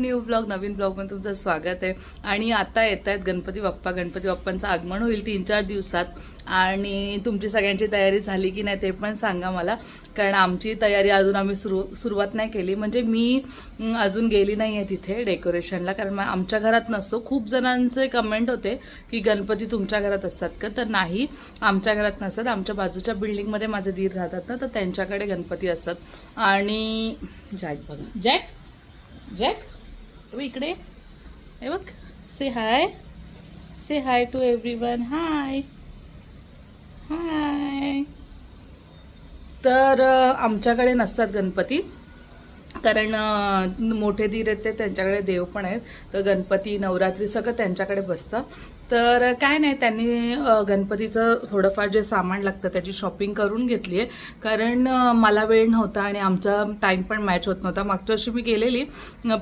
New blog नवीन ब्लॉगमध्ये तुमचं स्वागत आहे. आणि आता येत आहेत गणपती बाप्पा. गणपती बाप्पांचं आगमन होईल तीन चार दिवसात. आणि तुमची सगळ्यांची तयारी झाली की नाही ते पण सांगा मला. कारण आमची तयारी अजून आम्ही सुरू सुरुवात नाही केली. म्हणजे मी अजून गेली नाही आहे तिथे डेकोरेशनला कारण मा- आमच्या घरात नसतो. खूप जणांचे कमेंट होते की गणपती तुमच्या घरात असतात का? तर नाही. आमच्या घरात नसतात. आमच्या बाजूच्या बिल्डिंगमध्ये माझे दीर राहतात ना तर त्यांच्याकडे गणपती असतात. आणि जॅक बघा. जॅक? जॅक? इकडे? हे बघ. Say hi say hi to everyone hi hi तर आमच्याकडे नसतात गणपती. कारण मोठे धीर आहेत ते त्यांच्याकडे देव पण आहेत. तर गणपती नवरात्री सगळं त्यांच्याकडे बसतं. तर काय नाही त्यांनी गणपतीचं थोडंफार जे सामान लागतं त्याची शॉपिंग करून घेतली आहे. कारण मला वेळ नव्हता आणि आमचा टाईम पण मॅच होत नव्हता. मागच्या वर्षी मी गेलेली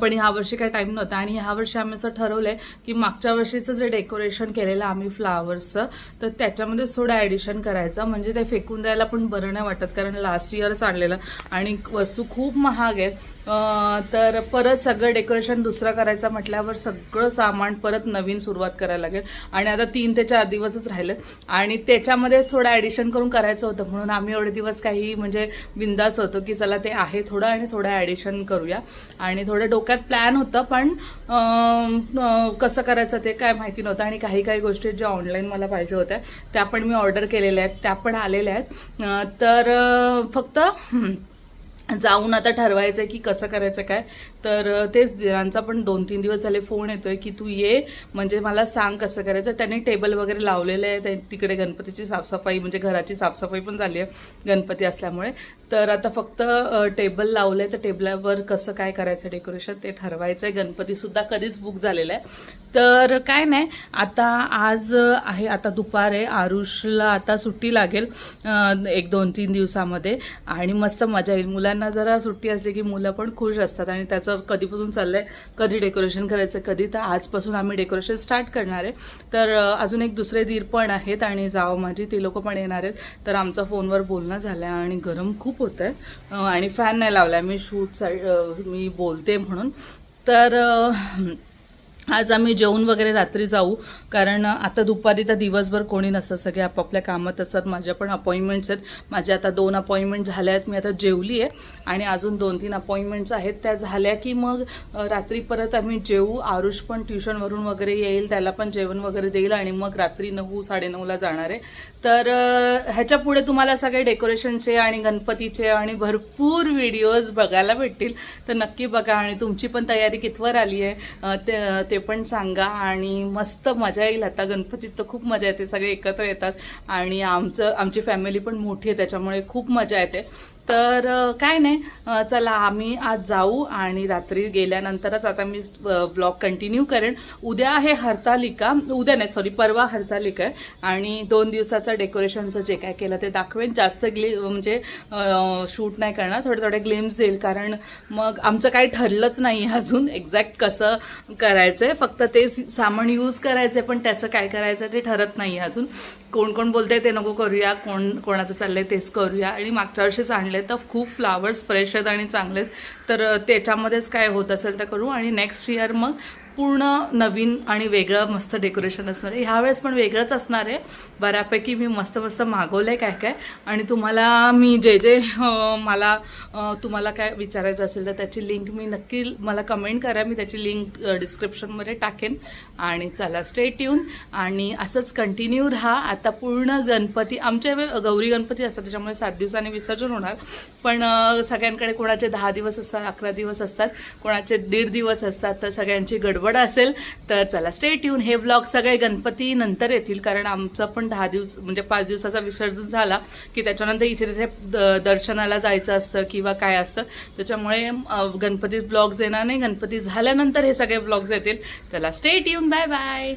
पण ह्या वर्षी काय टाईम नव्हता. आणि ह्या वर्षी आम्ही असं ठरवलं आहे की मागच्या वर्षीचं जे डेकोरेशन केलेलं आम्ही फ्लावर्सचं तर त्याच्यामध्येच थोडं ॲडिशन करायचं. म्हणजे ते फेकून द्यायला पण बरं नाही वाटत कारण लास्ट इयरच आणलेलं. आणि वस्तू खूप महाग आहे तर परत सगळं डेकोरेशन दुसरं करायचं म्हटल्यावर सगळं सामान परत नवीन सुरुवात करायला लागेल. आणि आता तीन ते चार दिवसच राहिले. आणि त्याच्यामध्येच थोडं ॲडिशन करून करायचं होतं. म्हणून आम्ही एवढे दिवस काही म्हणजे बिंदास होतो की चला ते आहे थोडं आणि थोडं ॲडिशन करूया. आणि थोडं डोक्यात प्लॅन होतं पण कसं करायचं ते काय माहिती नव्हतं. आणि काही काही गोष्टी ज्या ऑनलाईन मला पाहिजे होत्या त्या पण मी ऑर्डर केलेल्या आहेत त्या पण आलेल्या आहेत. तर फक्त जाऊन आता ठरवायचं आहे की कसं करायचं काय. तर तेच दिरांचा पण दोन तीन दिवस झाले फोन येतोय की तू ये म्हणजे मला सांग कसं करायचं. त्यांनी टेबल वगैरे लावलेलं आहे तिकडे गणपतीची साफसफाई म्हणजे घराची साफसफाई पण झाली आहे गणपती असल्यामुळे. तर आता फक्त टेबल लावलं आहे तर टेबलावर कसं काय करायचं डेकोरेशन ते ठरवायचं आहे गणपतीसुद्धा कधीच बुक झालेलं आहे. तर काय नाही आता आज आहे आता दुपार आहे आरुषला आता सुट्टी लागेल एक दोन तीन दिवसामध्ये. आणि मस्त मजा येईल. मुलांना जरा सुट्टी असते की मुलं पण खुश असतात. आणि त्याचं कधीपासून चाललं आहे कधी डेकोरेशन करायचं कधी तर आजपासून आम्ही डेकोरेशन स्टार्ट करणार आहे. तर अजून एक दुसरे दीर पण आहेत आणि जाव माझी ते लोक पण येणार आहेत. तर आमचा फोनवर बोलणं झालं आहे आणि गरम खूप होतं आहे आणि फॅन नाही लावला मी शूट साईड मी बोलते म्हणून. तर आज आम्ही जेवून वगैरे रात्री जाऊ. कारण आता दुपारी तर दिवसभर कोणी नसतं. सगळे आपापल्या कामात असतात. माझ्या पण अपॉइंटमेंट्स आहेत. माझ्या आता दोन अपॉइंटमेंट झाल्या आहेत. मी आता जेवली आहे. आणि अजून दोन तीन अपॉइंटमेंट्स आहेत. त्या झाल्या की मग रात्री परत आम्ही जेवू आरुष पण ट्युशनवरून वगैरे येईल. त्याला पण जेवण वगैरे देईल. आणि मग रात्री नऊ साडेनऊला जाणार आहे. तर ह्याच्या पुढे तुम्हाला सगळे डेकोरेशनचे आणि गणपतीचे आणि भरपूर व्हिडिओज बघायला भेटतील. तर नक्की बघा. आणि तुमची पण तयारी कितवर आली आहे ते ते पण सांगा. आणि मस्त मजा येईल. आता गणपतीत तर खूप मजा येते. सगळे एकत्र येतात. आणि आमचं आमची फॅमिली पण मोठी आहे त्याच्यामुळे खूप मजा येते. तर काय नाही. चला आम्ही आज जाऊ आणि रात्री गेल्यानंतरच आता मी ब्लॉग कंटिन्यू करेन. उद्या आहे हरतालिका. उद्या नाही सॉरी परवा हरतालिका आहे. आणि दोन दिवसाचं डेकोरेशनचं जे काय केलं ते दाखवेन. जास्त ग्लि म्हणजे शूट नाही करणार. थोडे थोडे ग्लिम्स देईल. कारण मग आमचं काही ठरलंच नाही अजून एक्झॅक्ट कसं करायचं आहे फक्त ते सामान यूज करायचं पण त्याचं काय करायचं ते ठरत नाही अजून. कोण कोण बोलते ते नको करूया. कोण कोणाचं चाललंय तेच करूया. आणि मागच्या वर्षीच आणलं तर खूप फ्लावर्स फ्रेश आहेत आणि चांगले आहेत. तर त्याच्यामध्येच काय होत असेल तर करू आणि नेक्स्ट इयर मग पूर्ण नवीन आणि वेगळं मस्त डेकोरेशन असणार आहे. ह्यावेळेस पण वेगळंच असणार आहे. बऱ्यापैकी मी मस्त मस्त मागवलं आहे काय काय. आणि तुम्हाला मी जे जे मला तुम्हाला काय विचारायचं असेल तर त्याची लिंक मी नक्की मला कमेंट करा. मी त्याची लिंक डिस्क्रिप्शनमध्ये टाकेन. आणि चला स्टेट येऊन आणि असंच कंटिन्यू राहा. आता पूर्ण गणपती आमच्या गौरी गणपती असतात त्याच्यामुळे सात दिवसांनी विसर्जन होणार. पण सगळ्यांकडे कोणाचे दहा दिवस असतात अकरा दिवस असतात कोणाचे दीड दिवस असतात तर सगळ्यांची गडबड आवड असेल तर चला स्टेट येऊन हे ब्लॉग सगळे गणपती नंतर येतील कारण आमचा पण दहा दिवस म्हणजे पाच दिवसाचा विसर्जन झाला की त्याच्यानंतर इथे तिथे दर्शनाला जायचं असतं किंवा काय असतं. त्याच्यामुळे गणपती ब्लॉग्स येणार नाही. गणपती झाल्यानंतर हे सगळे ब्लॉग्स येतील. चला स्टेट येऊन बाय बाय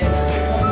खाली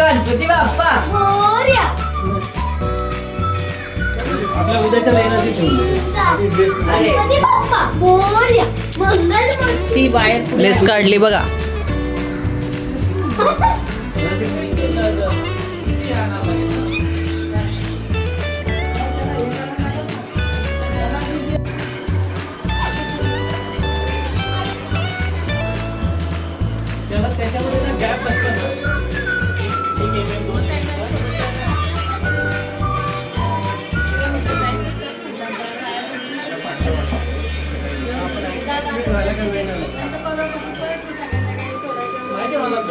गणपती बाप्पा. मोरया. आपल्या उद्याच्या लग्नाची गणपती बाप्पा. मोरया. मंगल ती बाहेर लेस काढली बघा.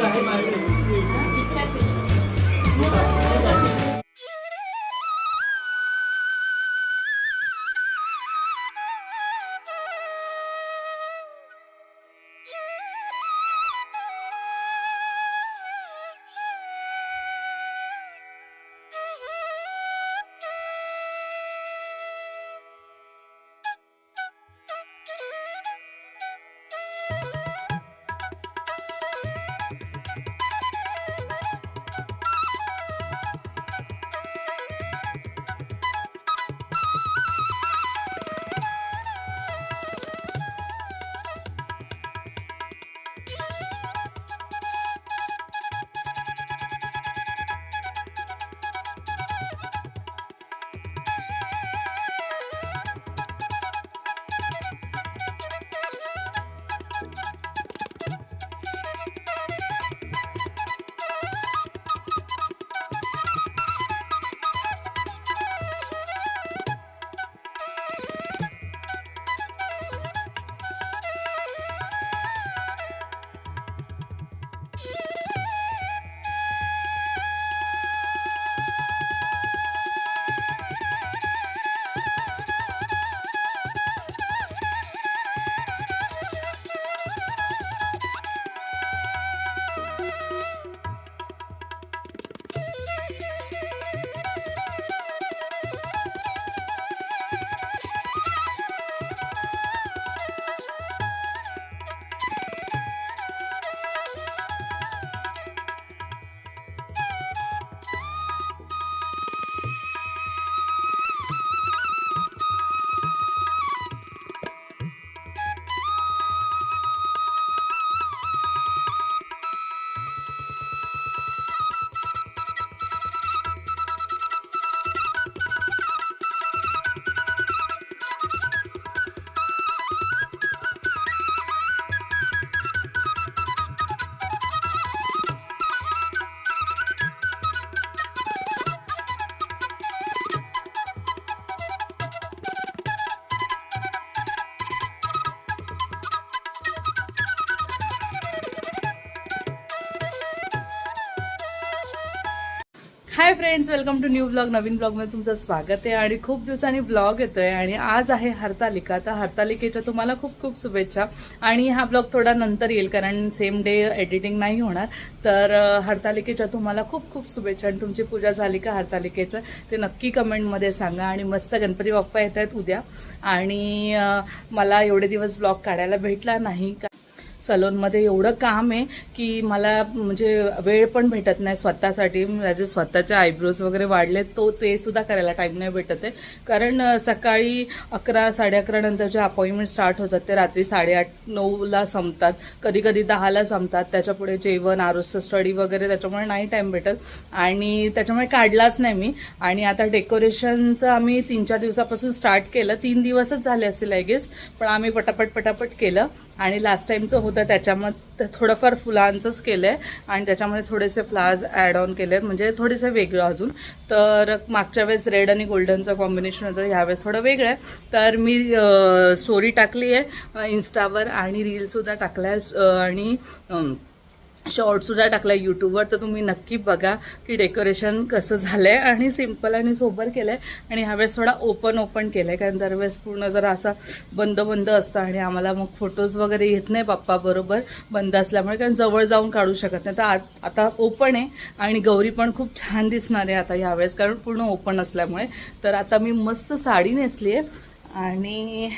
आहे माझ्याकडे. Hi friends welcome to new blog नवीन ब्लॉगमध्ये तुमचं स्वागत आहे. आणि खूप दिवसांनी ब्लॉग येतो आहे आणि आज आहे हरतालिका. तर हरतालिकेच्या तुम्हाला खूप खूप शुभेच्छा. आणि हा ब्लॉग थोडा नंतर येईल कारण सेम डे एडिटिंग नाही होणार. तर हरतालिकेच्या तुम्हाला खूप खूप शुभेच्छा. आणि तुमची पूजा झाली का हरतालिकेचं ते नक्की कमेंटमध्ये सांगा. आणि मस्त गणपती बाप्पा येत आहेत उद्या. आणि मला एवढे दिवस ब्लॉग काढायला भेटला नाही का सलोनमध्ये एवढं काम आहे की मला म्हणजे वेळ पण भेटत नाही स्वतःसाठी. म्हणजे माझे स्वतःचे आयब्रोज वगैरे वाढले तो ते सुद्धा करायला टाईम नाही भेटत आहे. कारण सकाळी अकरा साडे अकरा नंतरचे अपॉइंटमेंट स्टार्ट होतात. ते रात्री साडेआठ नऊला संपतात. कधी कधी दहाला संपतात. त्याच्या पुढे जेवण आरोग्य स्टडी वगैरे त्याच्यामुळे नाही टाईम भेटत. आणि त्याच्यामुळे काढलाच नाही मी. आणि आता डेकोरेशनचं आम्ही तीन चार दिवसापासून स्टार्ट केलं. तीन दिवसच झाले असतील आय गेस पण आम्ही पटापट पटापट केलं. आणि लास्ट टाईमचं होतं त्याच्यामध्ये थोडंफार फुलांचंच केलं आहे आणि त्याच्यामध्ये थोडेसे फ्लावर्स ॲड ऑन केले आहेत म्हणजे थोडेसे वेगळं अजून. तर मागच्या वेळेस रेड आणि गोल्डनचं कॉम्बिनेशन होतं ह्यावेळेस थोडं वेगळं. आहे तर मी स्टोरी टाकली आहे इन्स्टावर आणि रीलसुद्धा टाकल्या आहे आणि शॉर्टसुद्धा टाकला यूट्यूबवर तर तुम्ही नक्की बघा की डेकोरेशन कसं झालं आहे आणि सिंपल आणि सोबर केलं आहे आणि ह्यावेळेस थोडा ओपन ओपन केलं आहे कारण दरवेळेस पूर्ण जरा असा बंद बंद असतं आणि आम्हाला मग फोटोज वगैरे येत नाही बाप्पा बरोबर बंद असल्यामुळे कारण जवळ जाऊन काढू शकत नाही. तर आत- आता ओपन आहे आणि गौरी पण खूप छान दिसणार आहे आता ह्यावेळेस कारण पूर्ण ओपन असल्यामुळे. तर आता मी मस्त साडी नेसली आहे आणि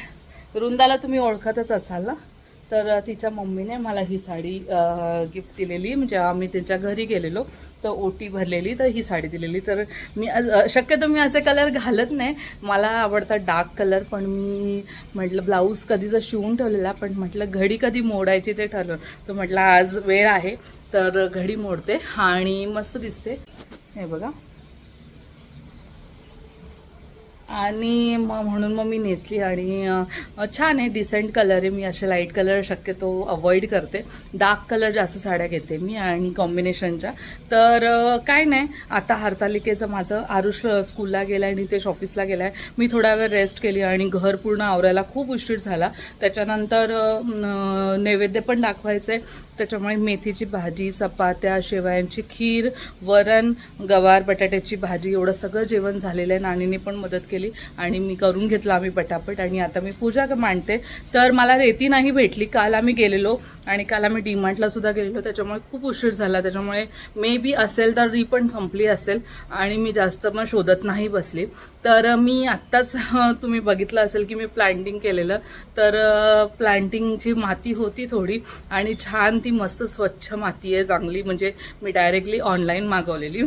रुंदाला तुम्ही ओळखतच असाल ना? तर तिच्या मम्मीने मला ही साडी गिफ्ट दिलेली. म्हणजे आम्ही त्यांच्या घरी गेलेलो. तर ओटी भरलेली तर ही साडी दिलेली. तर मी शक्यतो मी असे कलर घालत नाही. मला आवडता डार्क कलर पण मी म्हटलं ब्लाऊज कधीचा शिवून ठेवलेला पण म्हटलं घडी कधी मोडायची ते ठरवलं तर म्हटलं आज वेळ आहे तर घडी मोडते. आणि मस्त दिसते. हे बघा. आणि मग म्हणून मग मी नेसली आणि छान आहे डिसेंट कलर आहे. मी असे लाइट कलर शक्यतो अवॉइड करते. डार्क कलर जास्त साड्या घेते मी आणि कॉम्बिनेशनच्या तर काय नाही. आता हरतालिकेचं माझं आरुष स्कूलला गेलं आहे नितेश ऑफिसला गेला आहे मी थोडा वेळ रेस्ट केली आणि घर पूर्ण आवरायला खूप उशीर झाला. त्याच्यानंतर नैवेद्य पण दाखवायचे. त्याच्यामुळे मेथीची भाजी चपात्या शेवयांची खीर वरण गवार बटाट्याची भाजी एवढं सगळं जेवण झालेलं आहे. नानीने पण मदत केली. आणि मी करून घेतलं आम्ही पटापट आणि आता मी पूजा मांडते. तर मला रेती नाही भेटली. काल आम्ही गेलेलो आणि काल आम्ही डीमार्टला सुद्धा गेलेलो. त्याच्यामुळे खूप उशीर झाला. त्याच्यामुळे मे बी असेल तर ती पण संपली असेल आणि मी जास्त मग शोधत नाही बसली. तर मी आत्ताच तुम्ही बघितलं असेल की मी प्लांटिंग केलेलं. तर प्लांटिंगची माती होती थोडी आणि छान ती मस्त स्वच्छ माती आहे चांगली. म्हणजे मी डायरेक्टली ऑनलाईन मागवलेली.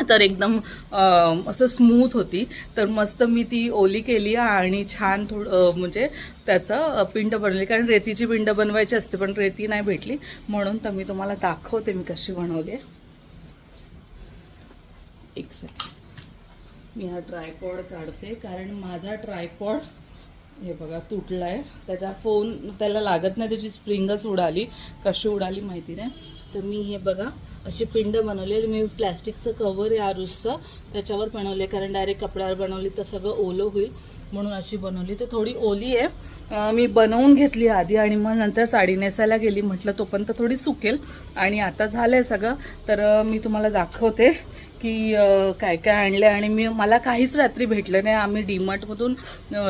तर एकदम असं स्मूथ होती. तर मस्त मी ती ओली केली आणि छान थोडं म्हणजे त्याचं पिंड बनवली. कारण रेतीची पिंड बनवायची असते पण रेती नाही भेटली. म्हणून तर मी तुम्हाला दाखवते मी कशी बनवली. आहे एक सेकंड मी हा ट्रायपॉड काढते. कारण माझा ट्रायपॉड हे बघा तुटला आहे त्याचा फोन त्याला लागत नाही. त्याची स्प्रिंगच उडाली. कशी उडाली माहिती नाही. तर मी हे बघा अशी पिंड बनवले मी प्लॅस्टिकचं कवर आहे आरुसचं त्याच्यावर बनवले कारण डायरेक्ट कपड्यावर बनवली तर सगळं ओलं होईल म्हणून अशी बनवली. तर थोडी ओली आहे. मी बनवून घेतली आधी आणि मग नंतर साडी नेसायला गेली. म्हटलं तोपर्यंत थोडी सुकेल आणि आता झालं आहे सगळं. तर मी तुम्हाला दाखवते. की काय काय आणलं आणि मी मला काहीच रात्री भेटलं नाही. आम्ही डीमार्टमधून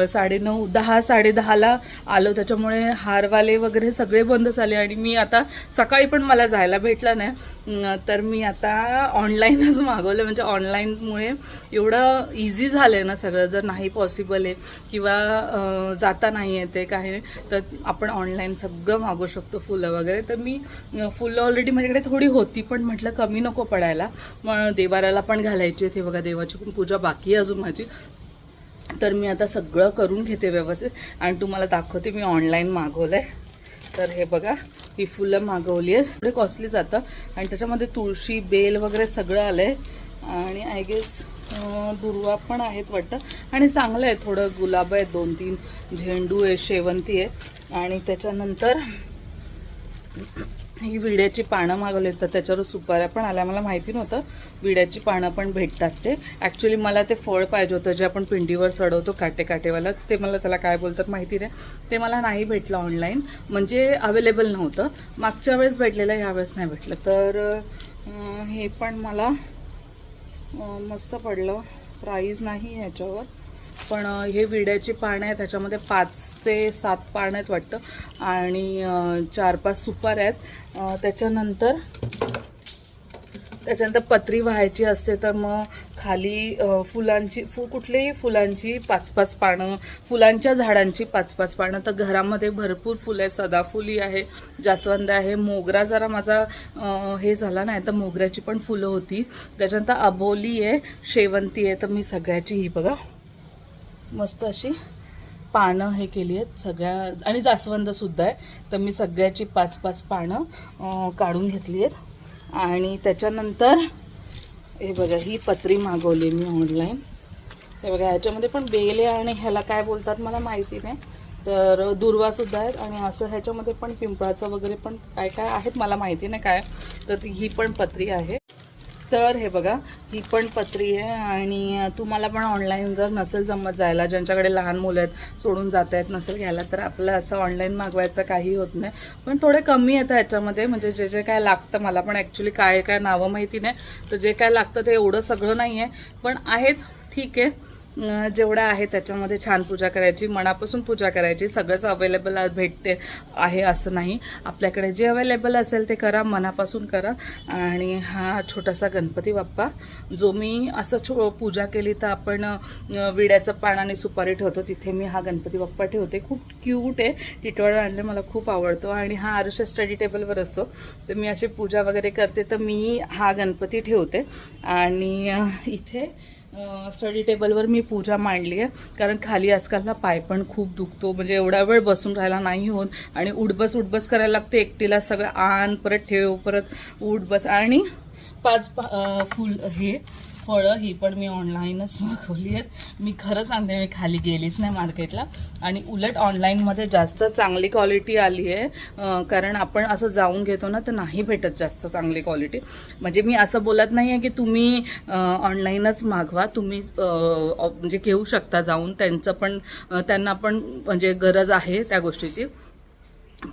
साडेनऊ दहा साडेदहाला आलो. त्याच्यामुळे हारवाले वगैरे सगळे बंद झाले आणि मी आता सकाळी पण मला जायला भेटलं नाही. तर मी आता ऑनलाईनच मागवलं. म्हणजे ऑनलाईनमुळे एवढं इझी झालं आहे ना सगळं. जर नाही पॉसिबल आहे किंवा जाता नाही येते काय तर आपण ऑनलाईन सगळं मागवू शकतो फुलं वगैरे. तर मी फुलं ऑलरेडी माझ्याकडे थोडी होती पण म्हटलं कमी नको पडायला. मग करायला पण घालायची आहे. ते बघा देवाची पण पूजा बाकी आहे अजून माझी. तर मी आता सगळं करून घेते व्यवस्थित. आणि तुम्हाला दाखवते मी ऑनलाईन मागवलं आहे तर हे बघा ही फुलं मागवली आहे थोडे कॉस्टली जातं आणि त्याच्यामध्ये तुळशी बेल वगैरे सगळं आलं आहे आणि आय गेस दुर्वा पण आहेत वाटतं. आणि चांगलं आहे थोडं गुलाब आहे दोन तीन. झेंडू आहे शेवंती आहे. आणि त्याच्यानंतर ही विड्याची पानं मागवली तर त्याच्यावर सुपाऱ्या पण आल्या. मला माहिती नव्हतं विड्याची पानं पण भेटतात ते. ॲक्च्युली मला ते फळ पाहिजे होतं जे आपण पिंडीवर चढवतो काटे काटेवाला ते मला त्याला काय बोलतात माहिती नाही. ते मला नाही भेटलं ऑनलाईन म्हणजे अवेलेबल नव्हतं. मागच्या वेळेस भेटलेलं ह्या वेळेस नाही भेटलं. तर हे पण मला मस्त पडलं. प्राईज नाही ह्याच्यावर पण हे विड्याची पानं आहेत त्याच्यामध्ये पाच ते सात पानं आहेत वाटतं. आणि चार पाच सुपार आहेत. त्याच्यानंतर त्याच्यानंतर पत्री व्हायची असते तर मग खाली फुलांची फु कुठलीही फुलांची पाच पाच पानं फुलांच्या झाडांची पाच पाच पानं. तर घरामध्ये भरपूर फुलं आहे सदाफुली आहे जास्वंद आहे. मोगरा जरा माझा हे झाला नाही तर मोगऱ्याची पण फुलं होती. त्याच्यानंतर अबोली आहे शेवंती आहे तर मी सगळ्याची ही बघा. मस्त अशी पानं हे केली आहेत सगळ्या आणि जास्वंदसुद्धा आहे. तर मी सगळ्याची पाच पाच पानं काढून घेतली आहेत. आणि त्याच्यानंतर हे बघा ही पत्री मागवली मी ऑनलाईन हे बघा ह्याच्यामध्ये पण बेल आहे आणि ह्याला काय बोलतात मला माहिती नाही. तर दुर्वासुद्धा आहेत आणि असं ह्याच्यामध्ये पण पिंपळाचं वगैरे पण काय काय आहेत मला माहिती नाही काय. तर ती ही पण पत्री आहे. तर हे बघा ही पण पत्री आहे आणि तुम्हाला पण ऑनलाईन जर नसेल जमत जायला ज्यांच्याकडे लहान मुलं आहेत सोडून जात आहेत नसेल घ्यायला तर आपलं असं ऑनलाईन मागवायचं काही होत नाही. पण थोडे कमी येतं ह्याच्यामध्ये म्हणजे जे जे काय लागतं मला पण ॲक्च्युली काय काय नावं माहिती नाही तर जे काय लागतं ते एवढं सगळं नाही आहे पण आहेत ठीक आहे. जेवढं आहे त्याच्यामध्ये छान पूजा करायची मनापासून पूजा करायची सगळंच अवेलेबल भेटते आहे असं नाही. आपल्याकडे जे अवेलेबल असेल ते करा मनापासून करा. आणि हा छोटासा गणपती बाप्पा जो मी असं छो पूजा केली तर आपण विड्याचं पान आणि सुपारी ठेवतो तिथे मी हा गणपती बाप्पा ठेवते. खूप क्यूट आहे. टिटवाळा आणले मला खूप आवडतो. आणि हा आरुष्य स्टडी टेबलवर असतो. तर मी अशी पूजा वगैरे करते तर मी हा गणपती ठेवते. आणि इथे स्टडी टेबलवर मी पूजा मांडली आहे. कारण खाली आजकाल ना पाय पण खूप दुखतो. म्हणजे एवढा वेळ बसून राहायला नाही होत. आणि उडबस उठबस करायला लागते. एकटीला सगळं आण परत ठेव परत उडबस आणि पाच पा फुल हे फळं ही पण मी ऑनलाईनच मागवली आहेत. मी खरं सांगते मी खाली गेलीच नाही मार्केटला. आणि उलट ऑनलाईनमध्ये जास्त चांगली क्वालिटी आली आहे. कारण आपण असं जाऊन घेतो ना तर नाही भेटत जास्त चांगली क्वालिटी. म्हणजे मी असं बोलत नाही आहे की तुम्ही ऑनलाईनच मागवा. तुम्ही म्हणजे घेऊ शकता जाऊन. त्यांचं पण त्यांना पण म्हणजे गरज आहे त्या गोष्टीची.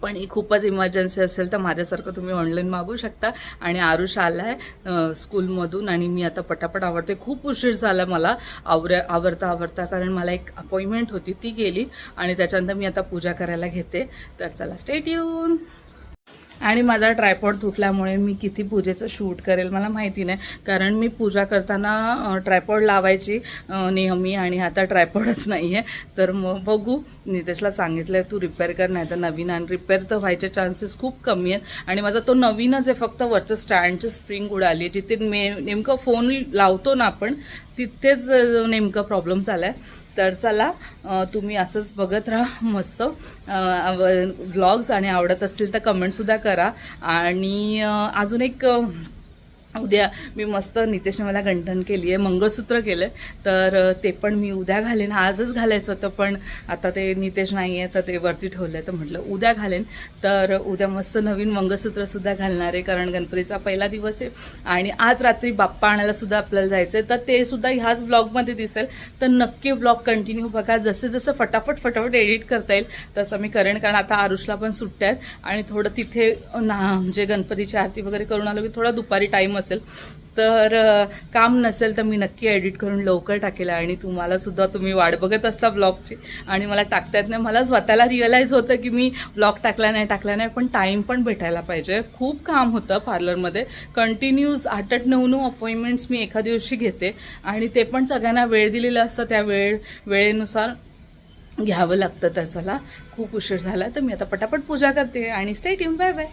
पण ही खूपच इमर्जन्सी असेल तर माझ्यासारखं तुम्ही ऑनलाईन मागू शकता. आणि आरुष आला आहे स्कूलमधून आणि मी आता पटापट आवडते. खूप उशीर झाला मला आवऱ्या आवरता आवरता कारण मला एक अपॉइंटमेंट होती ती गेली आणि त्याच्यानंतर मी आता पूजा करायला घेते. तर चला स्टेट येऊन आणि माझा ट्रायपॉड तुटल्यामुळे मी किती पूजेचं शूट करेल मला माहिती नाही. कारण मी पूजा करताना ट्रायपॉड लावायची नेहमी आणि आता ट्रायपॉडच नाही आहे तर मग बघू. नितेशला सांगितलं आहे तू रिपेअर कर नाही तर नवीन आणि. रिपेअर तर व्हायचे चान्सेस खूप कमी आहेत. आणि माझा तो नवीनच आहे फक्त वरचं स्टँडची स्प्रिंग उडाली. आहे जिथे मे नेमकं फोन लावतो ना आपण तिथेच नेमकं प्रॉब्लेम झाला आहे तर चला तुम्ही असंच बघत राहा मस्त. व्लॉग्स आणि आवडत असतील तर कमेंटसुद्धा करा. आणि अजून एक उद्या मी मस्त नितेशने मला गंठन केली आहे मंगळसूत्र केलं तर ते पण मी उद्या घालेन. आजच घालायचं होतं पण आता ते नितेश नाही आहे तर ते वरती ठेवलं आहे तर म्हटलं उद्या घालेन. तर उद्या मस्त नवीन मंगळसूत्रसुद्धा घालणार आहे कारण गणपतीचा पहिला दिवस आहे. आणि आज रात्री बाप्पा आणायला सुद्धा आपल्याला जायचं आहे तर ते सुद्धा ह्याच ब्लॉगमध्ये दिसेल. तर नक्की ब्लॉग कंटिन्यू बघा. जसे जसं फटाफट फटाफट एडिट करता येईल तसं मी करेन. कारण आता आरुषला पण सुट्ट्या आहेत. आणि थोडं तिथे ना म्हणजे गणपतीची आरती वगैरे करून आलो की थोडा दुपारी टाईम असेल. तर काम नसेल तर मी नक्की एडिट करून लवकर टाकेल आणि तुम्हाला सुद्धा तुम्ही वाट बघत असता ब्लॉगची आणि मला टाकता येत नाही. मला स्वतःला रिअलाईज होतं की मी ब्लॉग टाकला नाही टाकला नाही पण टाईम पण भेटायला पाहिजे. खूप काम होतं पार्लरमध्ये कंटिन्यूस आठ आठ नऊ नऊ अपॉइंटमेंट्स मी एका दिवशी घेते. आणि ते पण सगळ्यांना वेळ दिलेला असतं. त्या वेळ वेळेनुसार घ्यावं लागतं तर चला खूप उशीर झाला तर मी आता पटापट पूजा करते. आणि स्टेट इन बाय बाय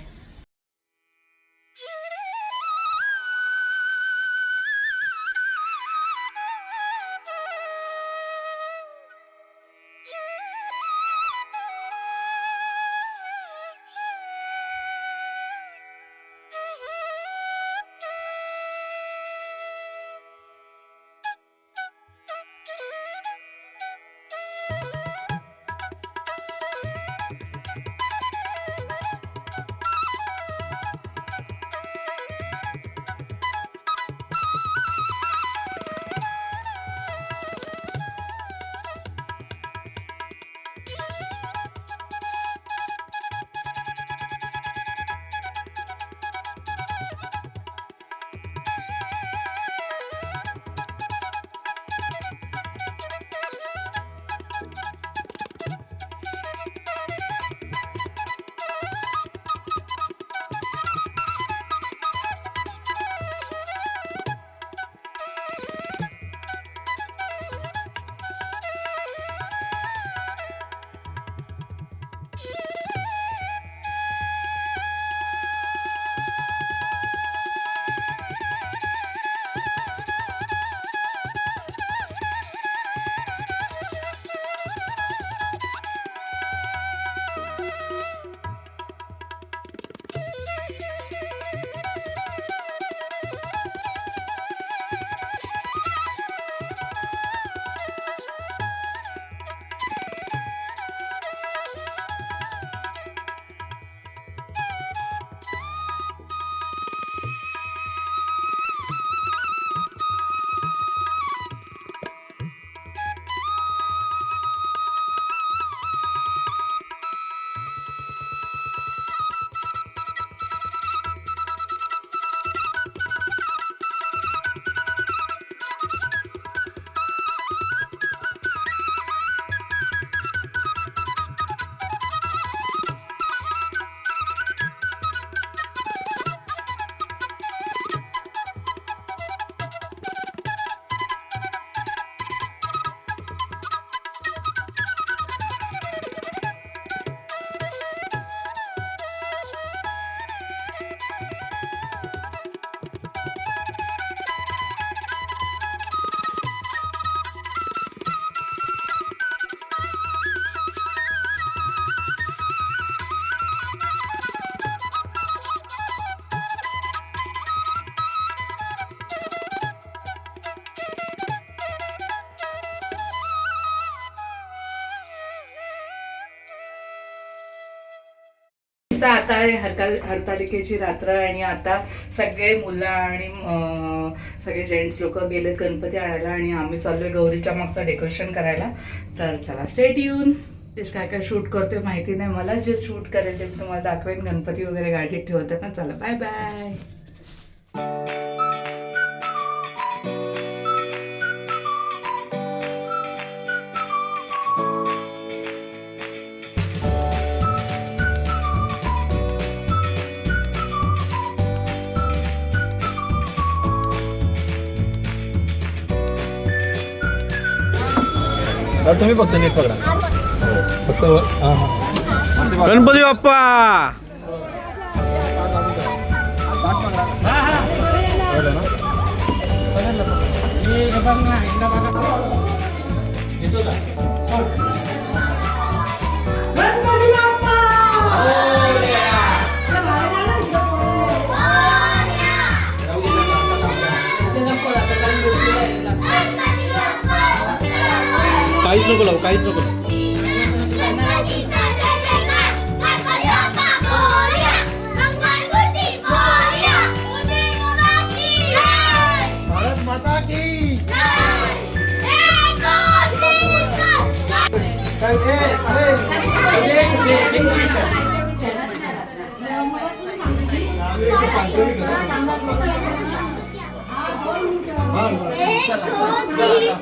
मस्त आता आहे हरताल हरतालिकेची रात्र आणि आता सगळे मुलं आणि सगळे जेंट्स लोक गेलेत गणपती आणायला आणि आम्ही चाललोय गौरीच्या मागचं डेकोरेशन करायला. तर चला स्टेट येऊन तेच काय काय शूट करतोय माहिती नाही मला. जे शूट करेल ते तुम्हाला दाखवेन. गणपती वगैरे गाडीत ठेवताना चला बाय बाय तुम्ही फक्त नीट पकडा. फक्त हा हा. गणपती बाप्पा! काहीच नको लावू काहीच नको लावू. भारत माता की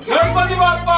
गणपती बाप्पा